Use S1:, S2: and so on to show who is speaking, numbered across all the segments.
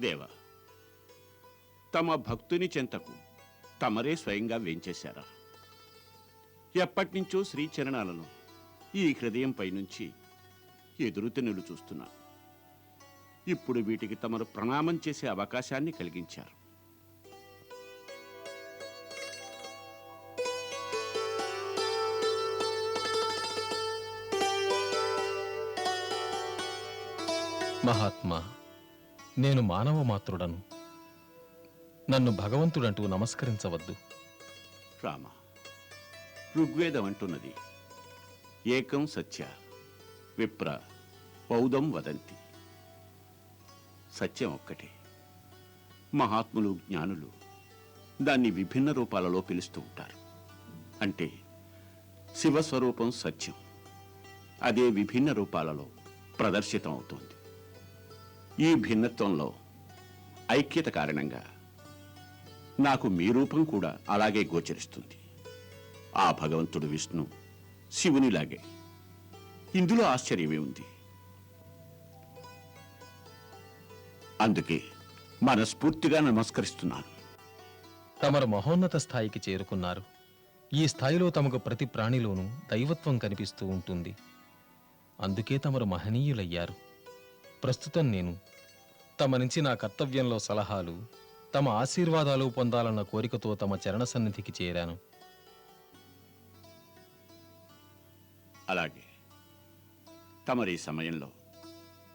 S1: దేవ తమ భక్తుని చెంతకు తమరే స్వయంగా వేంచేశారా? ఎప్పటినుంచో శ్రీచరణాలను ఈ హృదయం నుంచి ఎదురుతెనులు చూస్తున్నా. ఇప్పుడు వీటికి తమరు ప్రణామం చేసే అవకాశాన్ని కలిగించారు.
S2: మహాత్మా నేను మానవ మాత్రుడను నన్ను భగవంతుడంటూ నమస్కరించవద్దు.
S1: రామ ఋగ్వేదం అంటున్నది. ఏకం సత్య విప్ర పౌదం వదంతి. సత్యం ఒక్కటే. మహాత్ములు జ్ఞానులు దాన్ని విభిన్న రూపాలలో పిలుస్తూ ఉంటారు. అంటే శివస్వరూపం సత్యం. అదే విభిన్న రూపాలలో ప్రదర్శితం అవుతోంది ఈ భిన్నత్వంలో ఐక్యత కారణంగా నాకు మీ రూపం కూడా అలాగే గోచరిస్తుంది. ఆ భగవంతుడు విష్ణు శివునిలాగే. ఇందులో ఆశ్చర్యమే ఉంది. అందుకే మనస్ఫూర్తిగా నమస్కరిస్తున్నాను.
S2: తమరు మహోన్నత స్థాయికి చేరుకున్నారు. ఈ స్థాయిలో తమకు ప్రతి ప్రాణిలోనూ దైవత్వం కనిపిస్తూ ఉంటుంది. అందుకే తమరు మహనీయులయ్యారు. ప్రస్తుతం నేను తమ నుంచి నా కర్తవ్యంలో సలహాలు తమ ఆశీర్వాదాలు పొందాలన్న కోరికతో తమ చరణ సన్నిధికి చేరాను.
S1: అలాగే తమరి సమయంలో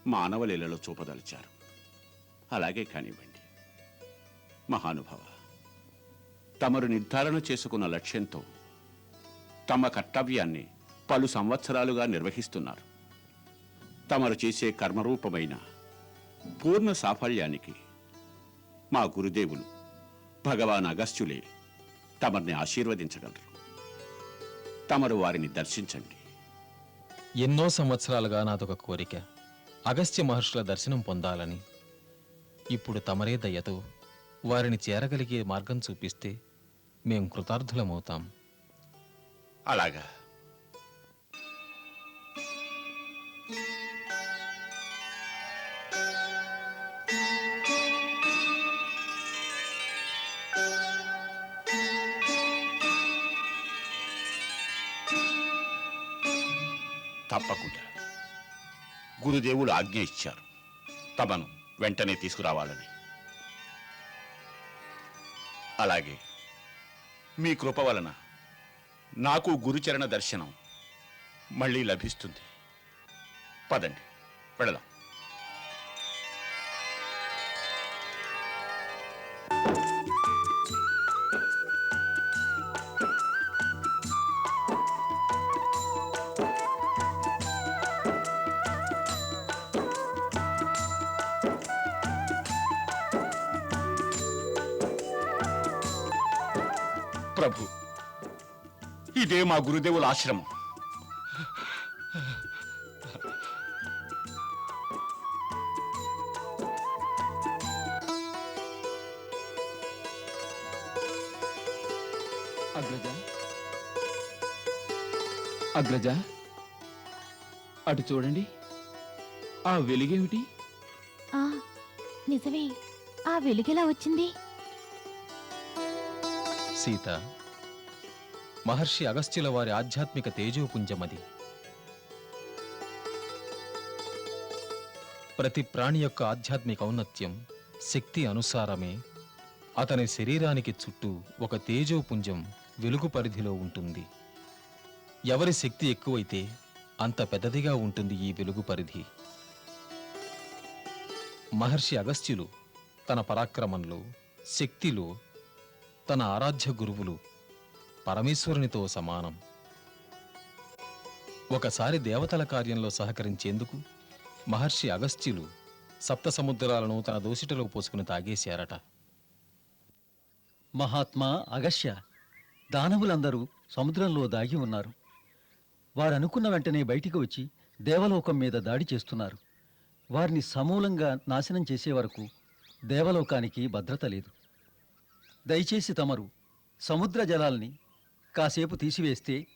S1: మానవలీలలో చూపదలిచారు. అలాగే కానివ్వండి. మహానుభవ తమరు నిర్ధారణ చేసుకున్న లక్ష్యంతో తమ కర్తవ్యాన్ని పలు సంవత్సరాలుగా నిర్వహిస్తున్నారు. తమరు చేసే కర్మరూపమైన పూర్ణ సాఫల్యానికి మా గురుదేవులు భగవాన్ అగస్త్యులే తమర్ని ఆశీర్వదించగలరు. తమరు వారిని దర్శించండి.
S2: ఎన్నో సంవత్సరాలుగా నాదొక కోరిక అగస్త్య మహర్షుల దర్శనం పొందాలని. ఇప్పుడు తమరే దయతో వారిని చేరగలిగే మార్గం చూపిస్తే మేం కృతార్థులమవుతాం.
S1: అలాగా. తప్పకుండా. గురుదేవులు ఆజ్ఞ ఇచ్చారు. తమను వెంటనే తీసుకురావాలని. అలాగే మీ కృప వలన నాకు గురుచరణ దర్శనం మళ్ళీ లభిస్తుంది. పదండి వెళదాం. ప్రభు. ఇదే మా గురుదేవుల ఆశ్రమం.
S3: అగ్రజ. అగ్రజ. అటు చూడండి. ఆ వెలుగేమిటి?
S4: ఆ నిజమే. ఆ వెలుగెలా వచ్చింది?
S2: సీత మహర్షి అగస్త్యుల వారి ఆధ్యాత్మిక తేజోపుంజమది. ప్రతి ప్రాణి యొక్క ఆధ్యాత్మిక ఔన్నత్యం శక్తి అనుసారమే అతని శరీరానికి చుట్టూ ఒక తేజోపుంజం వెలుగు పరిధిలో ఉంటుంది. ఎవరి శక్తి ఎక్కువైతే అంత పెద్దదిగా ఉంటుంది ఈ వెలుగు పరిధి. మహర్షి అగస్త్యులు తన పరాక్రమంలో శక్తిలో తన ఆరాధ్య గురువులు పరమేశ్వరునితో సమానం. ఒకసారి దేవతల కార్యంలో సహకరించేందుకు మహర్షి అగస్త్యులు సప్త సముద్రాలను తన దోసిటలో పోసుకుని తాగేశారట.
S5: మహాత్మా అగస్య దానవులందరూ సముద్రంలో దాగి ఉన్నారు. వారనుకున్న వెంటనే బయటికి వచ్చి దేవలోకం మీద దాడి చేస్తున్నారు. వారిని సమూలంగా నాశనం చేసే వరకు దేవలోకానికి భద్రత లేదు. దయచేసి తమరు సముద్ర జలాల్ని కాసేపు తీసివేస్తే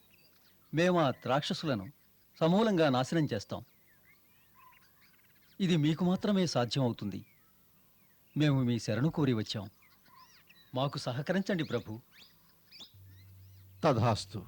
S5: మేము ఆ రాక్షసులను సమూలంగా నాశనం చేస్తాం. ఇది మీకు మాత్రమే సాధ్యం అవుతుంది మేము మీ శరణు కోరి వచ్చాం. మాకు సహకరించండి ప్రభు.
S6: తధాస్తు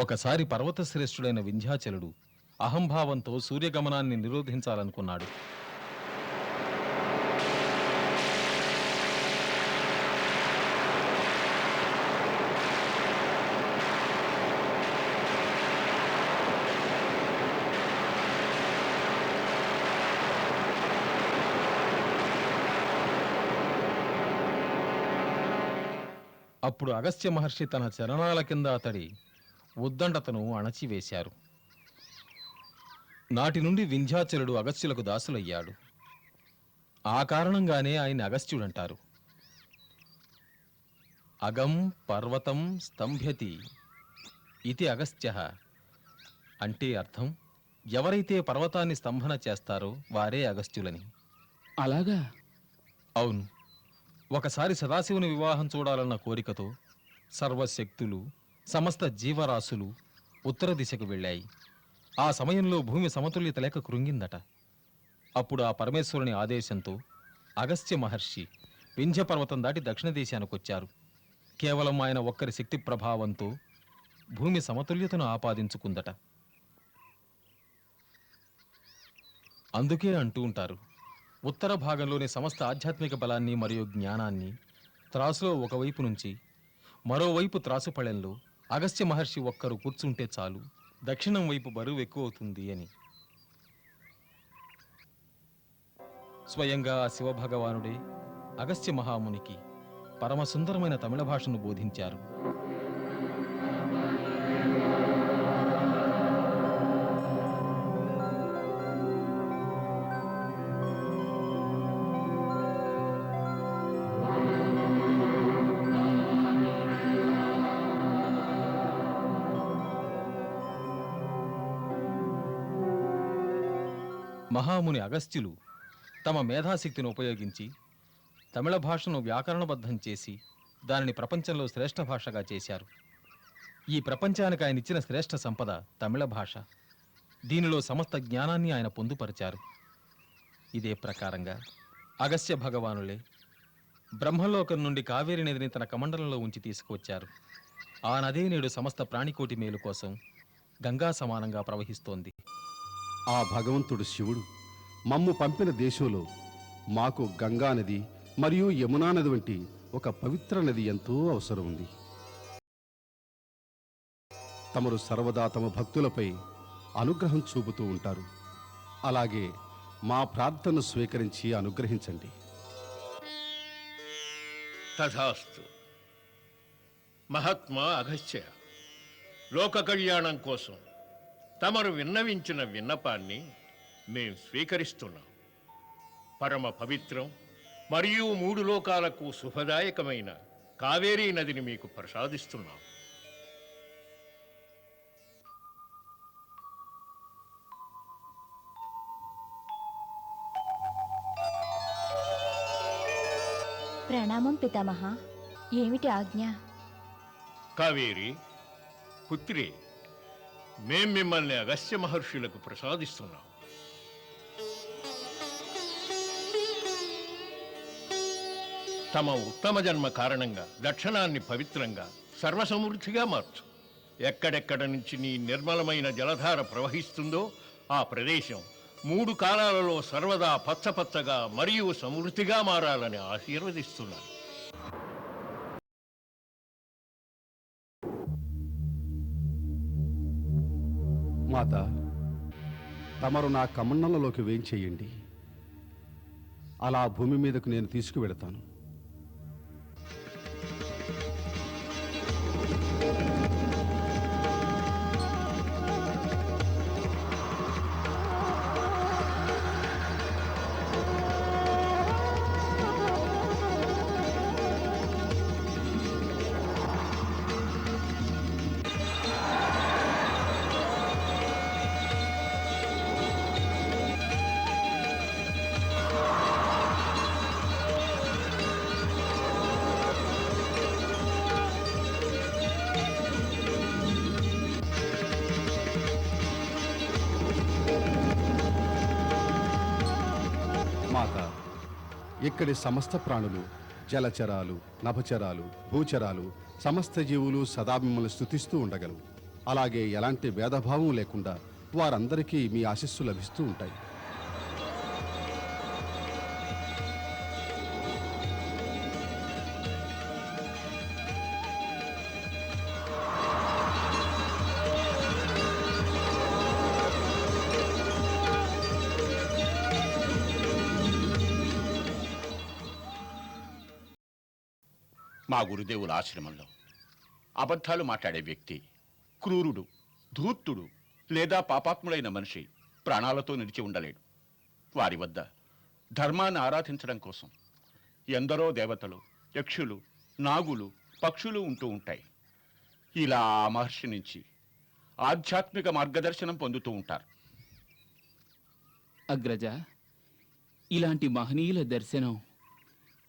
S2: ఒకసారి పర్వత శ్రేష్ఠుడైన వింధ్యాచలుడు అహంభావంతో సూర్యగమనాన్ని నిరోధించాలనుకున్నాడు. అప్పుడు అగస్త్య మహర్షి తన చరణాల కింద అతడి ఉద్దండతను అణచివేశారు. నాటి నుండి వింధ్యాచలుడు అగస్త్యులకు దాసులయ్యాడు. ఆ కారణంగానే ఆయన అగస్త్యుడంటారు. అగం పర్వతం స్తంభ్యతి ఇది అగస్త్య అంటే అర్థం. ఎవరైతే పర్వతాన్ని స్తంభన చేస్తారో వారే అగస్త్యులని.
S3: అలాగా?
S2: అవును. ఒకసారి సదాశివుని వివాహం చూడాలన్న కోరికతో సర్వశక్తులు సమస్త జీవరాశులు ఉత్తర దిశకు వెళ్ళాయి. ఆ సమయంలో భూమి సమతుల్యత లేక కృంగిందట. అప్పుడు ఆ పరమేశ్వరుని ఆదేశంతో అగస్త్య మహర్షి వింధ్యపర్వతం దాటి దక్షిణ దేశానికి వచ్చారు. కేవలం ఆయన ఒక్కరి శక్తి ప్రభావంతో భూమి సమతుల్యతను ఆపాదించుకుందట. అందుకే అంటూ ఉంటారు ఉత్తర భాగంలోని సమస్త ఆధ్యాత్మిక బలాన్ని మరియు జ్ఞానాన్ని త్రాసులో ఒకవైపు నుంచి మరోవైపు త్రాసు పళ్ళెంలో అగస్త్య మహర్షి ఒక్కరు కూర్చుంటే చాలు. దక్షిణం వైపు బరువు ఎక్కువ అవుతుంది అని. స్వయంగా శివభగవానుడే అగస్త్య మహామునికి పరమ సుందరమైన తమిళ భాషను బోధించారు. మహాముని అగస్త్యులు తమ మేధాశక్తిని ఉపయోగించి తమిళ భాషను వ్యాకరణబద్ధం చేసి దానిని ప్రపంచంలో శ్రేష్ఠ భాషగా చేశారు. ఈ ప్రపంచానికి ఆయన ఇచ్చిన శ్రేష్ఠ సంపద తమిళ భాష. దీనిలో సమస్త జ్ఞానాన్ని ఆయన పొందుపరిచారు. ఇదే ప్రకారంగా అగస్త్య భగవానులే బ్రహ్మలోకం నుండి కావేరి నదిని తన కమండలంలో ఉంచి తీసుకువచ్చారు. ఆ నదే నేడు సమస్త ప్రాణికోటి మేలు కోసం గంగా సమానంగా ప్రవహిస్తోంది.
S6: ఆ భగవంతుడు శివుడు. మమ్ము పంపిన దేశంలో మాకు గంగా నది మరియు యమునా నది వంటి ఒక పవిత్ర నది ఎంతో అవసరం ఉంది. తమరు సర్వదా తమ భక్తులపై అనుగ్రహం చూపుతూ ఉంటారు. అలాగే మా ప్రార్థనను స్వీకరించి అనుగ్రహించండి.
S7: తథాస్తు. మహాత్మా అగస్త్య లోక కళ్యాణం కోసం. తమరు విన్నవించిన విన్నపాన్ని మేం స్వీకరిస్తున్నాం. పరమ పవిత్రం మరియు మూడు లోకాలకు శుభదాయకమైన కావేరీ నదిని మీకు ప్రసాదిస్తున్నాం.
S4: ప్రణామం పితామహ. ఏమిటి ఆజ్ఞ?
S7: కావేరి పుత్రి మేం మిమ్మల్ని అగస్య మహర్షులకు ప్రసాదిస్తున్నాం. తమ ఉత్తమ జన్మ కారణంగా దక్షిణాన్ని పవిత్రంగా సర్వసమృద్ధిగా మార్చు. ఎక్కడెక్కడ నుంచి నీ నిర్మలమైన జలధార ప్రవహిస్తుందో ఆ ప్రదేశం మూడు కాలాలలో సర్వదా పచ్చపచ్చగా మరియు సమృద్ధిగా మారాలని ఆశీర్వదిస్తున్నాను.
S6: మాత తమరు నా కమండలంలోకి వేయించేయండి. అలా భూమి మీదకు నేను తీసుకువెడతాను ఇక్కడి సమస్త ప్రాణులు జలచరాలు నభచరాలు భూచరాలు సమస్త జీవులు సదా మిమ్మల్ని స్థుతిస్తూ ఉండగలవు. అలాగే ఎలాంటి భేదభావం లేకుండా వారందరికీ మీ ఆశస్సు లభిస్తూ ఉంటాయి.
S1: మా గురుదేవుల ఆశ్రమంలో. అబద్ధాలు మాట్లాడే వ్యక్తి క్రూరుడు ధూర్తుడు లేదా పాపాత్ముడైన మనిషి ప్రాణాలతో నిలిచి ఉండలేడు. వారి వద్ద ధర్మాన్ని ఆరాధించడం కోసం ఎందరో దేవతలు యక్షులు నాగులు పక్షులు ఉంటూ ఉంటాయి. ఇలా ఆ మహర్షి నుంచి ఆధ్యాత్మిక మార్గదర్శనం పొందుతూ ఉంటారు.
S3: అగ్రజ ఇలాంటి మహనీయుల దర్శనం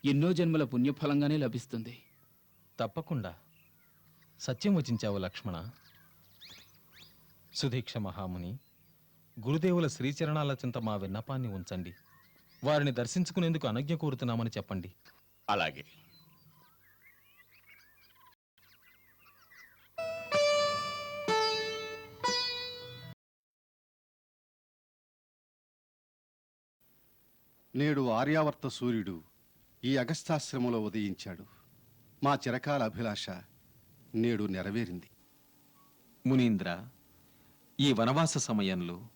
S3: ఎన్నో జన్మల పుణ్యఫలంగానే లభిస్తుంది.
S2: తప్పకుండా. సత్యం వచించావు లక్ష్మణ. సుధీక్ష మహాముని గురుదేవుల శ్రీచరణాల చింత మా విన్నపాన్ని ఉంచండి. వారిని దర్శించుకునేందుకు అనజ్ఞ కోరుతున్నామని చెప్పండి.
S1: అలాగే.
S6: నేడు ఆర్యావర్త సూర్యుడు ఈ అగస్తాశ్రమంలో ఉదయించాడు. మా చిరకాల అభిలాష నేడు నెరవేరింది.
S2: మునీంద్ర ఈ వనవాస సమయంలో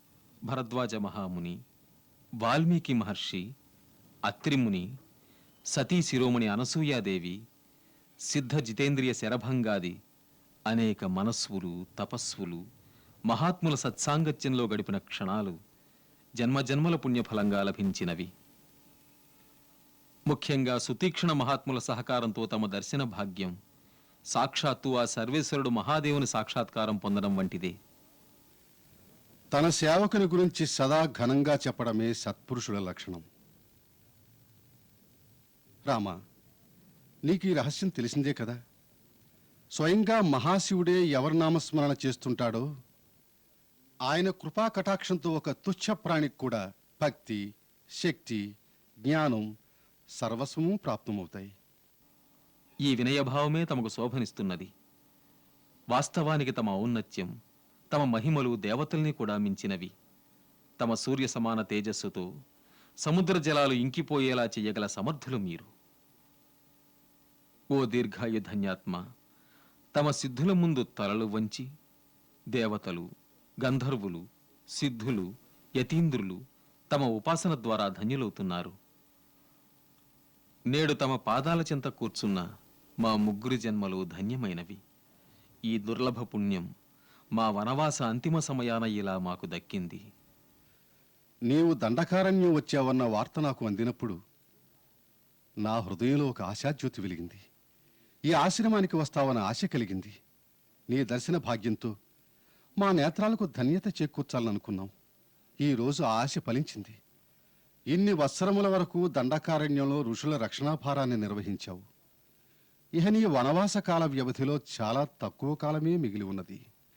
S2: భరద్వాజ మహాముని వాల్మీకి మహర్షి అత్రిముని సతీ శిరోమణి అనసూయాదేవి సిద్ధ జితేంద్రియ శరభంగాది అనేక మనస్సులు తపస్సులు మహాత్ముల సత్సాంగత్యంలో గడిపిన క్షణాలు జన్మజన్మల పుణ్యఫలంగా లభించినవి. ముఖ్యంగా సుతీక్షణ మహాత్ముల సహకారంతో తమ దర్శన భాగ్యం. సాక్షాత్తు ఆ సర్వేశ్వరుడు మహాదేవుని సాక్షాత్కారం పొందడం వంటిదే.
S6: తన సేవకుని గురించి సదా ఘనంగా చెప్పడమే సత్పురుషుల లక్షణం. రామా నీకు ఈ రహస్యం తెలిసిందే కదా? స్వయంగా మహాశివుడే ఎవరి నామస్మరణ చేస్తుంటాడో? ఆయన కృపా కటాక్షంతో ఒక తుచ్చ ప్రాణికి కూడా భక్తి శక్తి జ్ఞానం సర్వస్వము ప్రాప్తమవుతాయి.
S2: ఈ వినయభావమే తమకు శోభనిస్తున్నది. వాస్తవానికి తమ ఔన్నత్యం తమ మహిమలు దేవతల్ని కూడా మించినవి. తమ సూర్య సమాన తేజస్సుతో సముద్ర జలాలు ఇంకిపోయేలా చెయ్యగల సమర్థులు మీరు. ఓ దీర్ఘాయు ధన్యాత్మ తమ సిద్ధుల ముందు తలలు వంచి దేవతలు గంధర్వులు సిద్ధులు యతీంద్రులు తమ ఉపాసన ద్వారా ధన్యులవుతున్నారు. నేడు తమ పాదాల చెంత కూర్చున్న మా ముగ్గురి జన్మలు ధన్యమైనవి. ఈ దుర్లభ పుణ్యం మా వనవాస అంతిమ సమయాన ఇలా మాకు దక్కింది.
S6: నీవు దండకారణ్యం వచ్చావన్న వార్త నాకు అందినప్పుడు నా హృదయంలో ఒక ఆశాజ్యోతి వెలిగింది. ఈ ఆశ్రమానికి వస్తావన్న ఆశ కలిగింది. నీ దర్శన భాగ్యంతో మా నేత్రాలకు ధన్యత చేకూర్చాలనుకున్నాం. ఈ రోజు ఆ ఆశ ఫలించింది. ఇన్ని వత్సరముల వరకు దండకారణ్యంలో ఋషుల రక్షణాభారాన్ని నిర్వహించావు. ఇహ నీ వనవాస కాల వ్యవధిలో చాలా తక్కువ కాలమే మిగిలి ఉన్నది.